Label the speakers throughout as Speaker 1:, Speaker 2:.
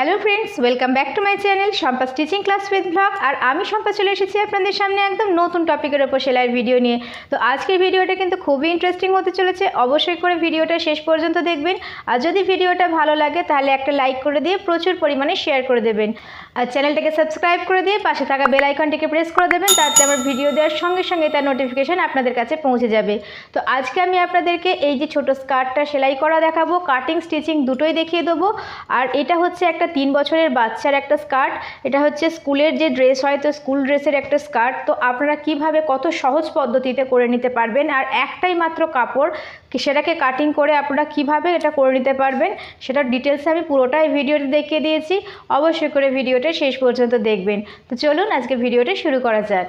Speaker 1: Hello friends welcome back to my channel Shampa stitching class with blog আর আমি শম্পা চলে এসেছি আপনাদের সামনে একদম নতুন টপিকের ওপর সেলাইয়ের ভিডিও নিয়ে। তো আজকের ভিডিওটা কিন্তু খুবই ইন্টারেস্টিং হতে চলেছে। অবশ্যই করে ভিডিওটা শেষ পর্যন্ত দেখবেন। আর যদি ভিডিওটা ভালো লাগে, তাহলে একটা লাইক করে দিয়ে প্রচুর পরিমাণে শেয়ার করে দেবেন। আর চ্যানেলটাকে সাবস্ক্রাইব করে দিয়ে পাশে থাকা বেল আইকনটিকে প্রেস করে দেবেন, তাতে আমার ভিডিও দেওয়ার সঙ্গে সঙ্গে তার নোটিফিকেশান আপনাদের কাছে পৌঁছে যাবে। তো আজকে আমি আপনাদেরকে এই যে ছোট স্কার্টটা সেলাই করা দেখাবো কাটিং স্টিচিং দুটোই দেখিয়ে দেবো। আর এটা হচ্ছে একটা তিন বছরের বাচ্চার একটা স্কার্ট, এটা হচ্ছে স্কুলের যে ড্রেস হয়, তো স্কুল ড্রেসের একটা স্কার্ট। তো আপনারা কীভাবে কত সহজ পদ্ধতিতে করে নিতে পারবেন? আর একটাই মাত্র কাপড়, সেটাকে কাটিং করে আপনারা কীভাবে এটা করে নিতে পারবেন? সেটার ডিটেলসে আমি পুরোটাই ভিডিওতে দেখিয়ে দিয়েছি। অবশ্যই করে ভিডিওটা শেষ পর্যন্ত দেখবেন। তো চলুন আজকে ভিডিওটা শুরু করা যাক।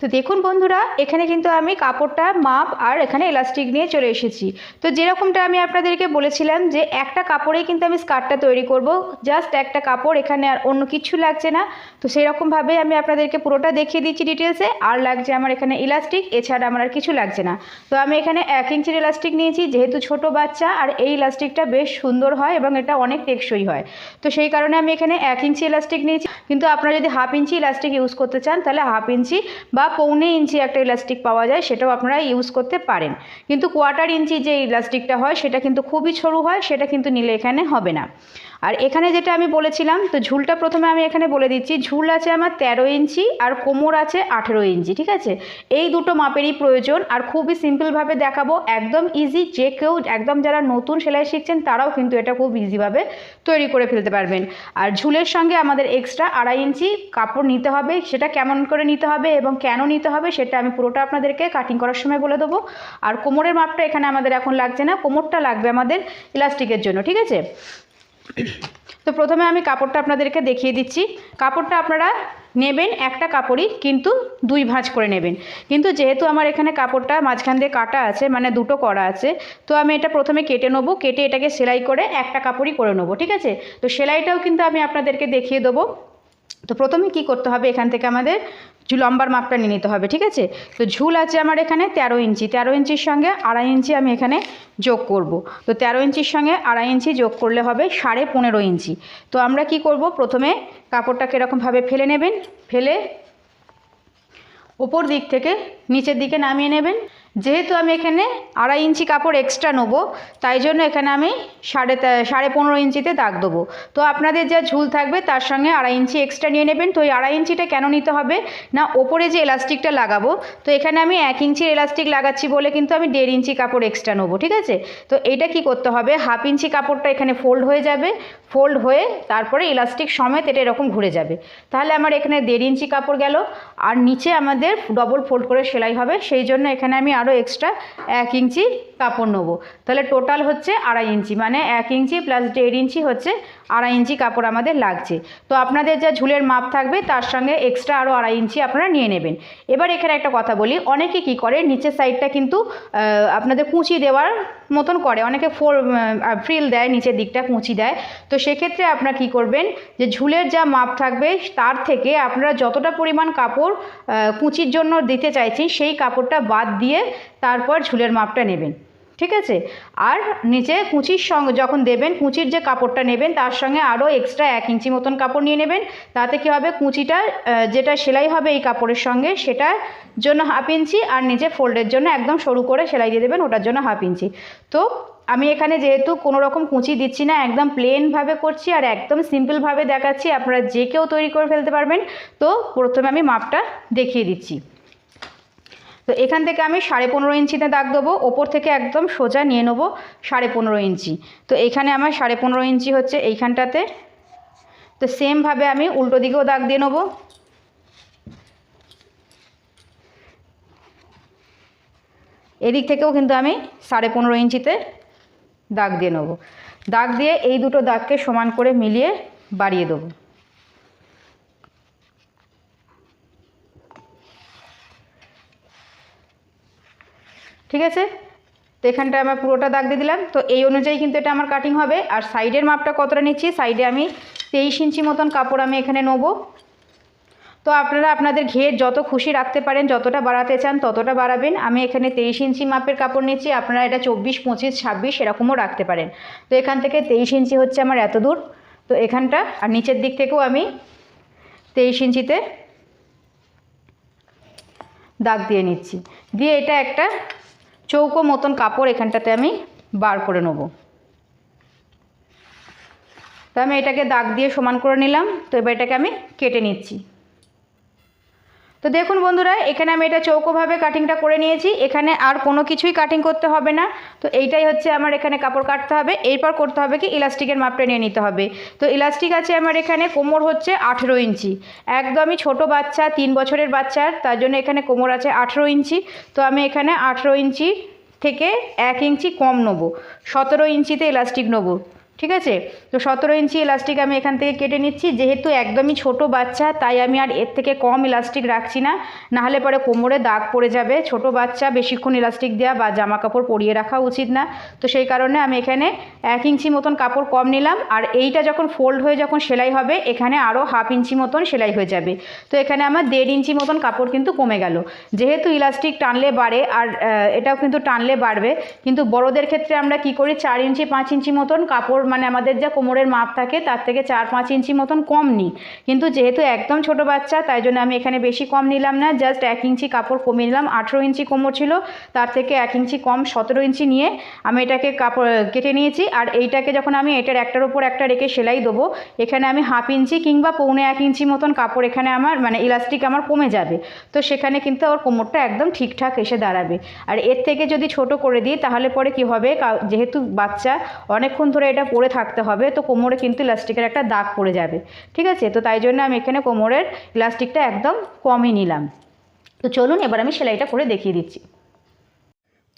Speaker 1: তো দেখুন বন্ধুরা, এখানে কিন্তু আমি কাপড়টা, মাপ আর এখানে এলাস্টিক নিয়ে চলে এসেছি। তো যেরকমটা আমি আপনাদেরকে বলেছিলাম যে একটা কাপড়েই কিন্তু আমি স্কার্টটা তৈরি করব, জাস্ট একটা কাপড়, এখানে আর অন্য কিছু লাগছে না। তো সেই রকমভাবে আমি আপনাদেরকে পুরোটা দেখিয়ে দিচ্ছি ডিটেলসে আর লাগছে আমার এখানে ইলাস্টিক এছাড়া আমার আর কিছু লাগছে না। তো আমি এখানে এক ইঞ্চির ইলাস্টিক নিয়েছি, যেহেতু ছোট বাচ্চা, আর এই ইলাস্টিকটা বেশ সুন্দর হয় এবং এটা অনেক টেকসই হয়। তো সেই কারণে আমি এখানে এক ইঞ্চি ইলাস্টিক নিয়েছি। কিন্তু আপনারা যদি হাফ ইঞ্চি ইলাস্টিক ইউজ করতে চান, তাহলে হাফ ইঞ্চি বা পৌনে ইঞ্চি একটা ইলাস্টিক পাওয়া যায়, সেটাও আপনারা ইউজ করতে পারেন। কিন্তু কোয়ার্টার ইঞ্চি যে ইলাস্টিকটা হয়, সেটা কিন্তু খুবই সরু হয়, সেটা কিন্তু নিলে এখানে হবে না। আর এখানে যেটা আমি বলেছিলাম, তো ঝুলটা প্রথমে আমি এখানে বলে দিচ্ছি, ঝুল আছে আমার তেরো ইঞ্চি আর কোমর আছে আঠেরো ইঞ্চি, ঠিক আছে? এই দুটো মাপেরই প্রয়োজন আর খুবই সিম্পলভাবে দেখাবো, একদম ইজি যে কেউ একদম যারা নতুন সেলাই শিখছেন, তারাও কিন্তু এটা খুব ইজিভাবে তৈরি করে ফেলতে পারবেন। আর ঝুলের সঙ্গে আমাদের এক্সট্রা আড়াই ইঞ্চি কাপড় নিতে হবে, সেটা কেমন করে নিতে হবে এবং কেন নিতে হবে, সেটা আমি পুরোটা আপনাদেরকে কাটিং করার সময় বলে দেবো। আর কোমরের মাপটা এখানে আমাদের এখন লাগছে না, কোমরটা লাগবে আমাদের ইলাস্টিকের জন্য, ঠিক আছে? তো প্রথমে আমি কাপড়টা আপনাদেরকে দেখিয়ে দিচ্ছি। কাপড়টা আপনারা নেবেন একটা কাপড়ই, কিন্তু দুই ভাঁজ করে নেবেন। কিন্তু যেহেতু আমার এখানে কাপড়টা মাঝখান দিয়ে কাটা আছে মানে দুটো করা আছে, তো আমি এটা প্রথমে কেটে নেব, কেটে এটাকে সেলাই করে একটা কাপড়ই করে নেব, ঠিক আছে? তো সেলাইটাও কিন্তু আমি আপনাদেরকে দেখিয়ে দেবো। তো প্রথমে কি করতে হবে? এখান থেকে আমাদের লম্বার মাপটা নিয়ে নিতে হবে, ঠিক আছে? তো ঝুল আছে আমার এখানে তেরো ইঞ্চি। তেরো ইঞ্চির সঙ্গে আড়াই ইঞ্চি আমি এখানে যোগ করব। তো তেরো ইঞ্চির সঙ্গে আড়াই ইঞ্চি যোগ করলে হবে সাড়ে পনেরো ইঞ্চি। তো আমরা কি করব? প্রথমে কাপড়টাকে এরকমভাবে ফেলে নেবেন। ফেলে ওপর দিক থেকে নিচের দিকে নামিয়ে নেবেন। যেহেতু আমি এখানে আড়াই ইঞ্চি কাপড় এক্সট্রা নেব, তাই জন্য এখানে আমি সাড়ে সাড়ে পনেরো ইঞ্চিতে দাগ দেবো। তো আপনাদের যা ঝুল থাকবে তার সঙ্গে আড়াই ইঞ্চি এক্সট্রা নিয়ে নেবেন। তো এই আড়াই ইঞ্চিটা কেন নিতে হবে? না, ওপরে যে এলাস্টিকটা লাগাবো, তো এখানে আমি এক ইঞ্চির এলাস্টিক লাগাচ্ছি বলে কিন্তু আমি দেড় ইঞ্চি কাপড় এক্সট্রা নেব, ঠিক আছে? তো এটা কি করতে হবে? হাফ ইঞ্চি কাপড়টা এখানে ফোল্ড হয়ে যাবে ফোল্ড হয়ে তারপরে ইলাস্টিক সমেত এটা এরকম ঘুরে যাবে। তাহলে আমার এখানে দেড় ইঞ্চি কাপড় গেল, আর নিচে আমাদের ডবল ফোল্ড করে সেলাই হবে, সেই জন্য এখানে আমি আরও এক্সট্রা এক ইঞ্চি কাপড় নেব। তাহলে টোটাল হচ্ছে আড়াই ইঞ্চি মানে এক ইঞ্চি প্লাস দেড় ইঞ্চি হচ্ছে আড়াই ইঞ্চি কাপড় আমাদের লাগছে। তো আপনাদের যা ঝুলের মাপ থাকবে, তার সঙ্গে এক্সট্রা আরও আড়াই ইঞ্চি আপনারা নিয়ে নেবেন। এবার এখানে একটা কথা বলি, অনেকে কি করে, নিচের সাইডটা কিন্তু আপনাদের কুঁচি দেওয়ার মতন করে। অনেকে ফোর ফ্রিল দেয়, নিচের দিকটা কুঁচি দেয়। তো সেক্ষেত্রে আপনারা কি করবেন, যে ঝুলের যা মাপ থাকবে, তার থেকে আপনারা যতটা পরিমাণ কাপড় কুঁচির জন্য দিতে চাইছেন, সেই কাপড়টা বাদ দিয়ে তারপর ঝুলের মাপটা নেবেন। ঠিক আছে? আর নিচে কুঁচির সঙ্গে যখন দেবেন, কুঁচির যে কাপড়টা নেবেন, তার সঙ্গে আরও এক্সট্রা এক ইঞ্চি মতন কাপড় নিয়ে নেবেন। তাতে কী হবে? কুঁচিটা যেটা সেলাই হবে এই কাপড়ের সঙ্গে, সেটার জন্য হাফ ইঞ্চি আর নিচে ফোল্ডের জন্য একদম সরু করে সেলাই দিয়ে দেবেন, ওটার জন্য হাফ ইঞ্চি। তো আমি এখানে যেহেতু কোনো রকম কুঁচি দিচ্ছি না, একদম প্লেনভাবে করছি আর একদম সিম্পলভাবে দেখাচ্ছি, আপনারা যে কেউ তৈরি করে ফেলতে পারবেন। তো প্রথমে আমি মাপটা দেখিয়ে দিচ্ছি। তো এখান থেকে আমি সাড়ে পনেরো ইঞ্চিতে দাগ দেবো। ওপর থেকে একদম সোজা নিয়ে নেব সাড়ে পনেরো ইঞ্চি। তো এখানে আমার সাড়ে পনেরো ইঞ্চি হচ্ছে এইখানটাতে। তো সেমভাবে আমি উল্টো দিকেও দাগ দিয়ে নেব। এদিক থেকেও কিন্তু আমি সাড়ে পনেরো ইঞ্চিতে দাগ দিয়ে নেব। দাগ দিয়ে এই দুটো দাগকে সমান করে মিলিয়ে বাড়িয়ে দেবো। ঠিক আছে? তো এখানটা আমার পুরোটা দাগ দিয়ে দিলাম। তো এই অনুযায়ী কিন্তু এটা আমার কাটিং হবে। আর সাইডের মাপটা কতটা নিচ্ছি? সাইডে আমি তেইশ ইঞ্চি মতন কাপড় আমি এখানে নেব। তো আপনারা আপনাদের ঘের যত খুশি রাখতে পারেন, যতটা বাড়াতে চান ততটা বাড়াবেন। আমি এখানে তেইশ ইঞ্চি মাপের কাপড় নিচ্ছি। আপনারা এটা চব্বিশ, পঁচিশ, ছাব্বিশ এরকমও রাখতে পারেন। তো এখান থেকে তেইশ ইঞ্চি হচ্ছে আমার এত দূর। তো এখানটা, আর নিচের দিক থেকেও আমি তেইশ ইঞ্চিতে দাগ দিয়ে নিচ্ছি। দিয়ে এটা একটা চৌকো মতন কাপড় এখানটাতে আমি বার করে নেব। তো আমি এটাকে দাগ দিয়ে সমান করে নিলাম, তো এবার এটাকে আমি কেটে নিচ্ছি। তো দেখুন বন্ধুরা, এখানে আমি এটা চৌকোভাবে কাটিংটা করে নিয়েছি। এখানে আর কোনো কিছুই কাটিং করতে হবে না। তো এইটাই হচ্ছে আমার এখানে কাপড় কাটতে হবে। এরপর করতে হবে কি ইলাস্টিকের মাপটা নিয়ে নিতে হবে। তো ইলাস্টিক আছে আমার এখানে, কোমর হচ্ছে আঠেরো ইঞ্চি। একদমই ছোট বাচ্চা, তিন বছরের বাচ্চার তার জন্য এখানে কোমর আছে আঠেরো ইঞ্চি। তো আমি এখানে আঠেরো ইঞ্চি থেকে এক ইঞ্চি কম নেব। সতেরো ইঞ্চিতে ইলাস্টিক নেব। ঠিক আছে? তো সতেরো ইঞ্চি ইলাস্টিক আমি এখান থেকে কেটে নিচ্ছি। যেহেতু একদমই ছোট বাচ্চা, তাই আমি আর এর থেকে কম ইলাস্টিক রাখছি না। নাহলে পরে কোমরে দাগ পড়ে যাবে। ছোট বাচ্চা, বেশিক্ষণ ইলাস্টিক দেওয়া বা জামা কাপড় পরিয়ে রাখা উচিত না। তো সেই কারণে আমি এখানে এক ইঞ্চি মতন কাপড় কম নিলাম। আর এইটা যখন ফোল্ড হয়ে যখন সেলাই হবে, এখানে আরও হাফ ইঞ্চি মতন সেলাই হয়ে যাবে। তো এখানে আমার দেড় ইঞ্চি মতন কাপড় কিন্তু কমে গেল। যেহেতু ইলাস্টিক টানলে বাড়ে আর এটাও কিন্তু টানলে বাড়বে। কিন্তু বড়দের ক্ষেত্রে আমরা কি করি? চার ইঞ্চি, পাঁচ ইঞ্চি মতন কাপড় মানে আমাদের যা কোমরের মাপ থাকে, তার থেকে চার পাঁচ ইঞ্চি মতন কম নিই। কিন্তু যেহেতু একদম ছোট বাচ্চা, তাই জন্য আমি এখানে বেশি কম নিলাম না। জাস্ট এক ইঞ্চি কাপড় কমিয়ে নিলাম। আঠেরো ইঞ্চি কোমর ছিল, তার থেকে এক ইঞ্চি কম সতেরো ইঞ্চি নিয়ে আমি এটাকে কাপড়, কেটে নিয়েছি। আর এইটাকে যখন আমি এটার একটার ওপর একটা রেখে সেলাই দেবো, এখানে আমি হাফ ইঞ্চি কিংবা পৌনে এক ইঞ্চি মতন কাপড় এখানে আমার মানে ইলাস্টিক আমার কমে যাবে। তো সেখানে কিন্তু আমার কোমরটা একদম ঠিকঠাক এসে দাঁড়াবে। আর এর থেকে যদি ছোট করে দিই, তাহলে পরে কি হবে? যেহেতু বাচ্চা, অনেকক্ষণ ধরে এটা পরে থাকতে হবে, তো কোমরে কিন্তু ইলাস্টিকের একটা দাগ পড়ে যাবে, ঠিক আছে? তো তাই জন্য আমি এখানে কোমরের ইলাস্টিকটা একদম কমই নিলাম। তো চলুন এবার আমি সেলাইটা করে দেখিয়ে দিচ্ছি।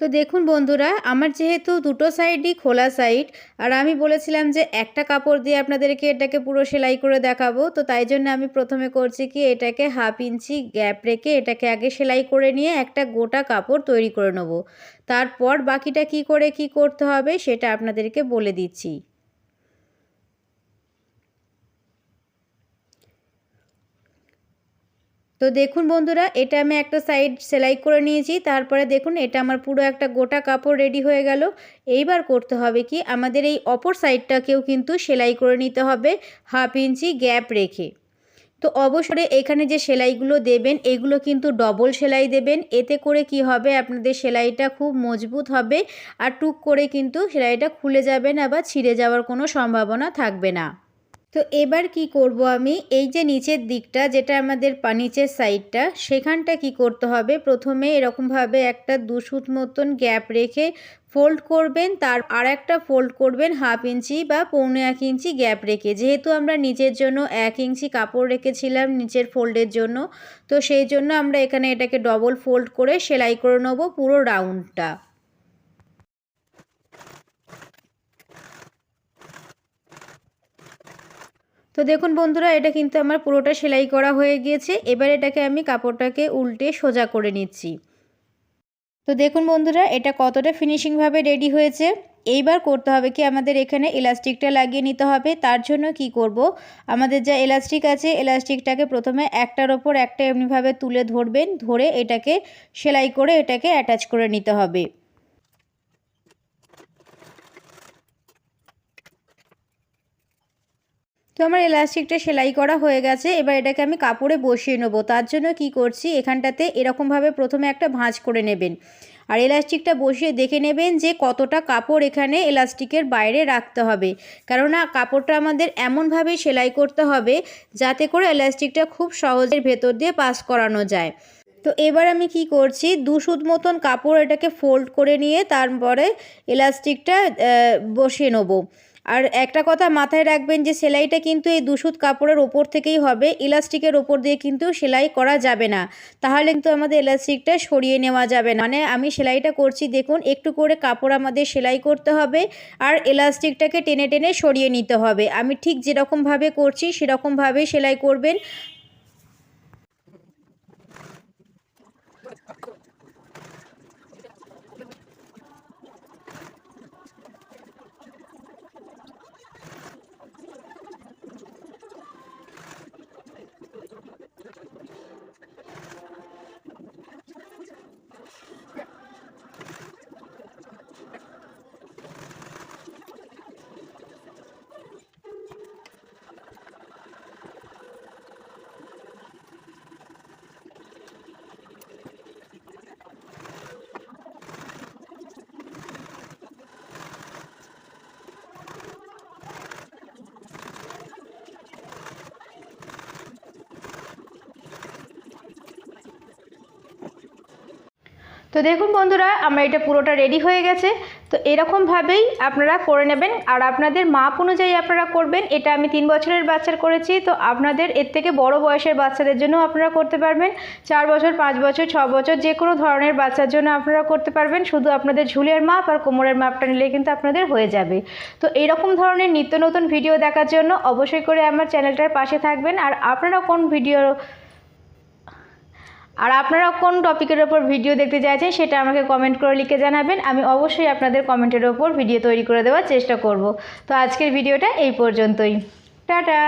Speaker 1: তো দেখুন বন্ধুরা, আমার যেহেতু দুটো সাইডই খোলা সাইড আর আমি বলেছিলাম যে একটা কাপড় দিয়ে আপনাদেরকে এটাকে পুরো সেলাই করে দেখাবো, তো তাই জন্য আমি প্রথমে করছি কি, এটাকে হাফ ইঞ্চি গ্যাপ রেখে এটাকে আগে সেলাই করে নিয়ে একটা গোটা কাপড় তৈরি করে নেব। তারপর বাকিটা কি করে কি করতে হবে সেটা আপনাদেরকে বলে দিচ্ছি। তো দেখুন বন্ধুরা, এটা আমি একটা সাইড সেলাই করে নিয়েছি। তারপরে দেখুন, এটা আমার পুরো একটা গোটা কাপড় রেডি হয়ে গেল। এইবার করতে হবে কি, আমাদের এই অপর সাইডটাকেও কিন্তু সেলাই করে নিতে হবে হাফ ইঞ্চি গ্যাপ রেখে। তো অবসরে এখানে যে সেলাইগুলো দেবেন, এগুলো কিন্তু ডবল সেলাই দেবেন। এতে করে কি হবে, আপনাদের সেলাইটা খুব মজবুত হবে আর টুক করে কিন্তু সেলাইটা খুলে যাবে না বা ছিঁড়ে যাওয়ার কোনো সম্ভাবনা থাকবে না। তো এবার কি করব আমি? এই যে নিচের দিকটা, যেটা আমাদের নিচের সাইডটা, সেখানটা কি করতে হবে? প্রথমে এরকমভাবে একটা দুশুত মতন গ্যাপ রেখে ফোল্ড করবেন, তার আর একটা ফোল্ড করবেন হাফ ইঞ্চি বা পৌনে এক ইঞ্চি গ্যাপ রেখে। যেহেতু আমরা নিচের জন্য এক ইঞ্চি কাপড় রেখেছিলাম নিচের ফোল্ডের জন্য, তো সেই জন্য আমরা এখানে এটাকে ডবল ফোল্ড করে সেলাই করে নেব পুরো রাউন্ডটা তো দেখুন বন্ধুরা, এটা কিন্তু আমার পুরোটা সেলাই করা হয়ে গিয়েছে। এবার এটাকে আমি কাপড়টাকে উল্টে সোজা করে নিচ্ছি। তো দেখুন বন্ধুরা, এটা কতটা ফিনিশিংভাবে রেডি হয়েছে। এইবার করতে হবে কি, আমাদের এখানে এলাস্টিকটা লাগিয়ে নিতে হবে। তার জন্য কি করব? আমাদের যা এলাস্টিক আছে এলাস্টিকটাকে প্রথমে একটার ওপর একটা এমনিভাবে তুলে ধরবেন, ধরে এটাকে সেলাই করে এটাকে অ্যাটাচ করে নিতে হবে। তো আমার এলাস্টিকটা সেলাই করা হয়ে গেছে, এবার এটাকে আমি কাপড়ে বসিয়ে নেব। তার জন্য কি করছি, এখানটাতে এরকমভাবে প্রথমে একটা ভাঁজ করে নেবেন। আর এলাস্টিকটা বসিয়ে দেখে নেবেন যে কতটা কাপড় এখানে এলাস্টিকের বাইরে রাখতে হবে। কেননা কাপড়টা আমাদের এমনভাবে সেলাই করতে হবে, যাতে করে এলাস্টিকটা খুব সহজে ভেতর দিয়ে পাস করানো যায়। তো এবার আমি কি করছি, দু সুত মতন কাপড় এটাকে ফোল্ড করে নিয়ে তারপরে এলাস্টিকটা বসিয়ে নেব। আর একটা কথা মাথায় রাখবেন যে সেলাইটা কিন্তু এই দূষুত কাপড়ের ওপর থেকেই হবে। ইলাস্টিকের ওপর দিয়ে কিন্তু সেলাই করা যাবে না। তাহলে কিন্তু আমাদের ইলাস্টিকটা সরিয়ে নেওয়া যাবে না। মানে আমি সেলাইটা করছি, দেখুন, একটু করে কাপড় আমাদের সেলাই করতে হবে আর ইলাস্টিকটাকে টেনে টেনে সরিয়ে নিতে হবে। আমি ঠিক যেরকমভাবে করছি সেরকমভাবে সেলাই করবেন। তো দেখুন বন্ধুরা, আমার এটা পুরোটা রেডি হয়ে গেছে। তো এরকমভাবেই আপনারা করে নেবেন। আর আপনাদের মাপ অনুযায়ী আপনারা করবেন। এটা আমি তিন বছরের বাচ্চার করেছি, তো আপনাদের এর থেকে বড় বয়সের বাচ্চাদের জন্য আপনারা করতে পারবেন। চার বছর, পাঁচ বছর, ছ বছর, যে কোনো ধরনের বাচ্চার জন্য আপনারা করতে পারবেন। শুধু আপনাদের ঝুলের মাপ আর কোমরের মাপটা নিলে কিন্তু আপনাদের হয়ে যাবে। তো এরকম ধরনের নিত্য নতুন ভিডিও দেখার জন্য অবশ্যই করে আমার চ্যানেলটার পাশে থাকবেন। আর আপনারা কোন ভিডিও আর আপনারা কোন টপিকের ওপর ভিডিও দেখতে চাইছেন সেটা আমাকে কমেন্ট করে লিখে জানাবেন। আমি অবশ্যই আপনাদের কমেন্টের ওপর ভিডিও তৈরি করে দেওয়ার চেষ্টা করব। তো আজকের ভিডিওটা এই পর্যন্তই। টাটা!